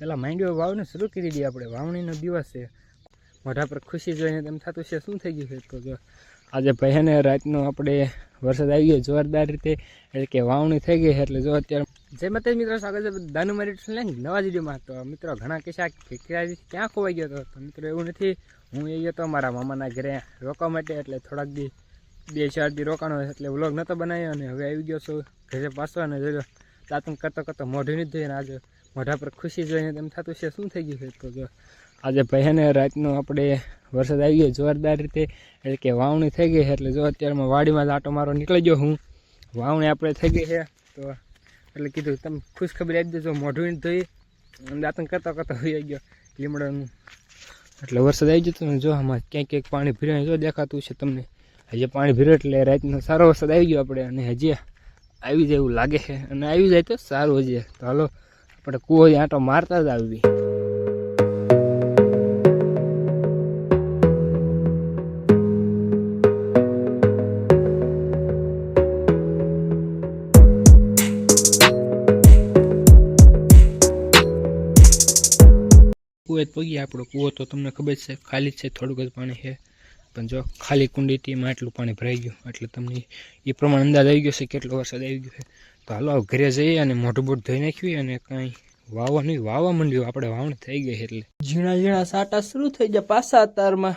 પેલા માંડ્યો વાવને શરૂ કરી દઈએ આપણે. વાવણીનો દિવસ છે. મોઢા પર ખુશી જોઈને તેમ થતું છે. શું થઈ ગયું છે? તો જો આજે પહેને રાતનો આપણે વરસાદ આવી ગયો જોરદાર રીતે. એટલે કે વાવણી થઈ ગઈ છે. એટલે જો અત્યારે જે મતે મિત્રો, સ્વાગત છે દાનુ મારી લઈને નવા વિડીયોમાં. તો મિત્રો, ઘણા કિસ્સા ખેકરાજી ક્યાં ખોવાઈ ગયો હતો? મિત્રો, એવું નથી. હું એ ગયો હતો મારા મામાના ઘરે રોકવા માટે. એટલે થોડાક દી, બે ચાર દી રોકાણો એટલે વ્લોગ નહોતો બનાવ્યો અને હવે આવી ગયો છું ઘરે પાછો. અને જોજો દાંતણ કરતો કરતો મોઢું નહીં ધોઈને આજે મોઢા પર ખુશી જોઈને તેમ થતું છે. શું થઈ ગયું છે? તો જો આજે ભાઈને રાતનો આપણે વરસાદ આવી ગયો જોરદાર રીતે. એટલે કે વાવણી થઈ ગઈ છે. એટલે જો અત્યારમાં વાડીમાં લાટો મારો નીકળી ગયો હું. વાવણી આપણે થઈ ગઈ છે. તો એટલે કીધું તમે ખુશ ખબર આપી દેજો. મોઢું ધોઈ. દાંતણ કરતા કરતા હોઈ ગયો લીમડાનું. એટલે વરસાદ આવી જતો ને જો આમાં ક્યાંક ક્યાંક પાણી ભીરાય જો દેખાતું છે તમને. હજી પાણી ભીરો એટલે રાતનો સારો વરસાદ આવી ગયો આપણે. અને હજી આવી જાય એવું લાગે છે. અને આવી જાય તો સારું છે તો હાલો, આપણે કૂવો આંટો મારતા જ આવી કૂવે પગી આપણો કૂવો, તો તમને ખબર છે, ખાલી જ છે, થોડુંક જ પાણી છે. પણ જો ખાલી કુંડીથી એમાં આટલું પાણી ભરાઈ ગયું એટલે તમને એ પ્રમાણે અંદાજ આવી ગયો છે કેટલો વરસાદ આવી ગયો છે. તો હાલો ઘરે જઈએ અને મોટું બોટ ધોઈ નાખ્યું અને કાંઈ વાવવા નહીં વાવવા માંડ્યું આપણે વાવણી થઈ ગઈ એટલે. ઝીણા ઝીણા સાટા શરૂ થઈ ગયા પાછા તારમાં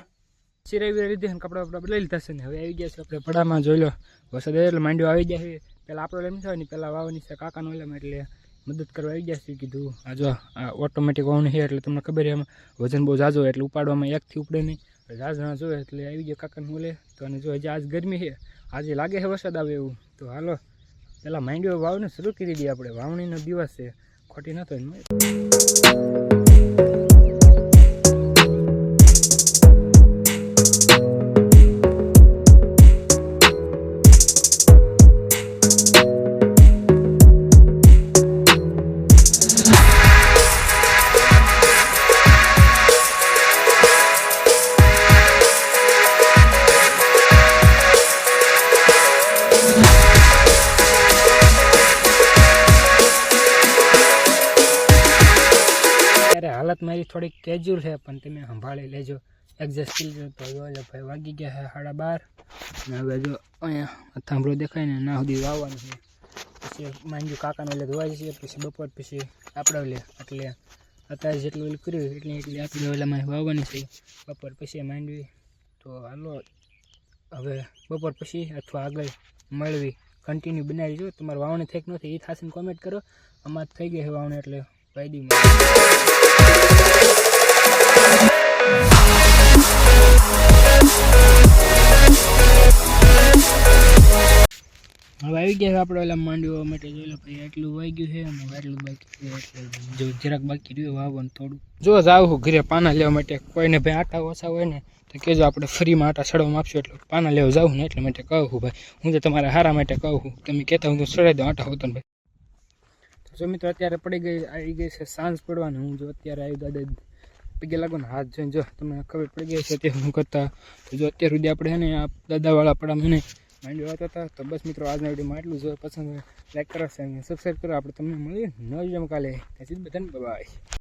સિરાઈ વિરાઈ લીધી કપડા બપડા બદલાઈ લીધા છે ને હવે આવી ગયા છે આપણે પડામાં જોઈ લો. વરસાદ એટલે માંડ્યો આવી ગયા છે. પહેલાં આપણે એમ થયો ને પહેલાં વાવવાની છે કાકાનો એમ એટલે મદદ કરવા આવી ગયા છે કીધું. આ જો આ ઓટોમેટિક વાવણી છે એટલે તમને ખબર છે એમાં વજન બહુ જાજો એટલે ઉપાડવામાં એકથી ઉપડે નહીં. ઝાઝ જણા જોવે એટલે આવી ગયો કાકાને બોલે તો અને જો હજી આજ ગરમી છે, આજે લાગે છે વરસાદ આવે એવું. તો હાલો પહેલાં માંડ્યો વાવને શરૂ કરી દઈએ આપણે. વાવણીનો દિવસ છે. ખોટી નતો ત્યારે હાલત મારી થોડીક કેજ્યુઅલ છે, પણ તમે સંભાળી લેજો. એડજસ્ટ કરી લેજો તો એટલે ભાઈ વાગી ગયા છે સાડા બાર. અને હવે જો અહીંયા થાંભળો દેખાય ને ના સુધી વાવવાનું છે. પછી માંજુ કાકાનો એટલે ધોવા જઈએ પછી બપોર પછી આપણે લે એટલે અત્યારે જેટલું ઓલું કર્યું એટલે એટલી આપણે ઓલામાં વાવવાની છે. બપોર પછી માંડવી. તો હાલો, હવે બપોર પછી અથવા આગળ મળવી. કન્ટિન્યુ બનાવી જો, તમારે વાવણી થઈ નથી એ થશે કોમેન્ટ કરો. અમારે થઈ ગઈ છે વાવણી એટલે વાયદી હવે આવી ગયા આપણે ઓલા માંડવા માટે. જોઈ લો ભાઈ એટલું વાઈ ગયું છે અને એટલું બાકી જો જરાક બાકી રહ્યું વાવવાનું થોડું. જો જાવ હું ઘરે પાના લેવા માટે કોઈને ભાઈ આટા ઓછા હોય ને, તો કહેજો આપણે ફ્રીમાં આટા સડવામાં આપશું. એટલે પાના લેવા જાઉં ને, એટલે માટે કહું ભાઈ. હું તો તમારા હારા માટે કહું છું. તમે કહેતા હું તો સડાઈ દઉં આટા હોતો ને ભાઈ. જો મિત્રો, અત્યારે પડી ગઈ, આવી ગઈ છે સાંજ પડવાની. હું જો અત્યારે આવી દાદા પગે લાગો હાથ જોઈને. જો તમને ખબર પડી ગઈ છે તે હું કરતા. તો જો અત્યાર સુધી આપણે ને આ દાદાવાળા પડા મને માંડી વાત હતા. તો બસ મિત્રો, આજના વિડીયોમાં એટલું જો. પસંદ લાઈક કરો અને સબસ્ક્રાઈબ કરો. આપણે તમને મળીએ નવી જમ કાલે. બધાને બાય